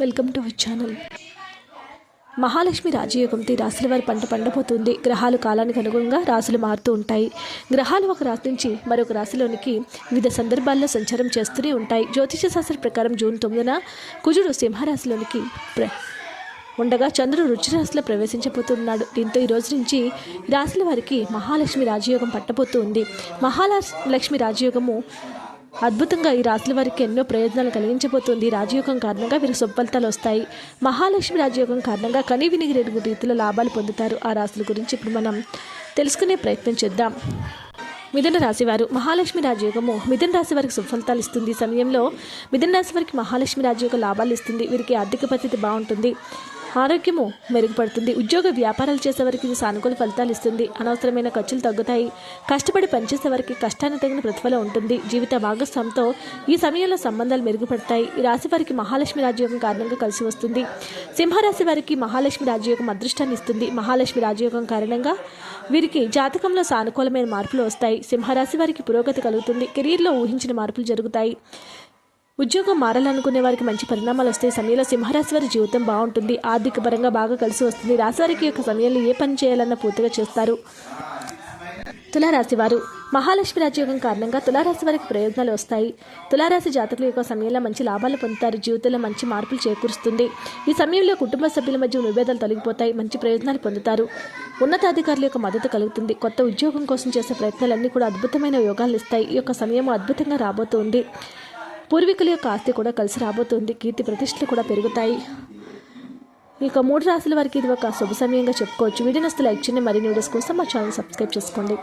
Welcome to our channel. Mahalakshmi రాజయోగంతో ఈ రాశుల వారి పంట పండబోతుంది. గ్రహాలు కాలానికి అనుగుణంగా రాశులు మారుతూ ఉంటాయి. గ్రహాలు ఒక రాశి నుంచి మరొక రాశిలోనికి వివిధ సందర్భాల్లో సంచారం చేస్తూనే ఉంటాయి. జ్యోతిష శాస్త్ర ప్రకారం జూన్ తొమ్మిదిన కుజుడు సింహరాశిలోనికి ప్ర ఉండగా చంద్రుడు రుచి రాశిలో ప్రవేశించబోతున్నాడు. దీంతో ఈ రోజు నుంచి రాశుల వారికి మహాలక్ష్మి రాజయోగం పట్టబోతూ ఉంది. మహాలక్ష్మి రాజయోగము అద్భుతంగా ఈ రాశుల వారికి ఎన్నో ప్రయోజనాలు కలిగించబోతుంది. రాజయోగం కారణంగా వీరికి సొప్పలితాలు వస్తాయి. మహాలక్ష్మి రాజయోగం కారణంగా కని రెండు రీతిలో లాభాలు పొందుతారు. ఆ రాశుల గురించి ఇప్పుడు మనం తెలుసుకునే ప్రయత్నం చేద్దాం. మిథున రాశివారు మహాలక్ష్మి రాజయోగము మిథున రాశి వారికి సుఫలితాలు ఇస్తుంది. సమయంలో మిథున రాశి వారికి మహాలక్ష్మి రాజయోగ లాభాలు ఇస్తుంది. వీరికి ఆర్థిక పరిస్థితి బాగుంటుంది. ఆరోగ్యము మెరుగుపడుతుంది. ఉద్యోగ వ్యాపారాలు చేసే వారికి ఇది సానుకూల ఫలితాలు ఇస్తుంది. అనవసరమైన ఖర్చులు తగ్గుతాయి. కష్టపడి పనిచేసే వారికి కష్టాన్ని తగిన ప్రతిఫలం ఉంటుంది. జీవిత భాగస్వామితో ఈ సమయంలో సంబంధాలు మెరుగుపడతాయి. ఈ రాశి వారికి మహాలక్ష్మి రాజయోగం కారణంగా కలిసి వస్తుంది. సింహరాశి వారికి మహాలక్ష్మి రాజయోగం అదృష్టాన్ని ఇస్తుంది. మహాలక్ష్మి రాజయోగం కారణంగా వీరికి జాతకంలో సానుకూలమైన మార్పులు వస్తాయి. సింహరాశి వారికి పురోగతి కలుగుతుంది. కెరీర్లో ఊహించిన మార్పులు జరుగుతాయి. ఉద్యోగం మారాలనుకునే వారికి మంచి పరిణామాలు వస్తే సమయంలో సింహరాశి వారి జీవితం బాగుంటుంది. ఆర్థిక పరంగా బాగా కలిసి వస్తుంది. రాశి వారికి యొక్క సమయంలో ఏ పని చేయాలన్న పూర్తిగా చేస్తారు. తులారాశి వారు మహాలక్ష్మి రాజయోగం కారణంగా తులారాశి వారికి ప్రయోజనాలు వస్తాయి. తులారాశి జాతకుల యొక్క సమయంలో మంచి లాభాలు పొందుతారు. జీవితంలో మంచి మార్పులు చేకూరుస్తుంది. ఈ సమయంలో కుటుంబ సభ్యుల మధ్య విభేదాలు తొలగిపోతాయి. మంచి ప్రయోజనాలు పొందుతారు. ఉన్నతాధికారుల యొక్క మద్దతు కలుగుతుంది. కొత్త ఉద్యోగం కోసం చేసే ప్రయత్నాలన్నీ కూడా అద్భుతమైన యోగాలు ఇస్తాయి. ఈ యొక్క సమయం అద్భుతంగా రాబోతుంది. పూర్వీకుల యొక్క ఆస్తి కూడా కలిసి రాబోతుంది. కీర్తి ప్రతిష్టలు కూడా పెరుగుతాయి. ఇక మూడు రాశుల వారికి ఇది ఒక శుభ సమయంగా చెప్పుకోవచ్చు. వీడియోని లైక్ చేయండి. మరిన్ని వీడియోస్ కోసం మా ఛానల్ సబ్స్క్రైబ్ చేసుకోండి.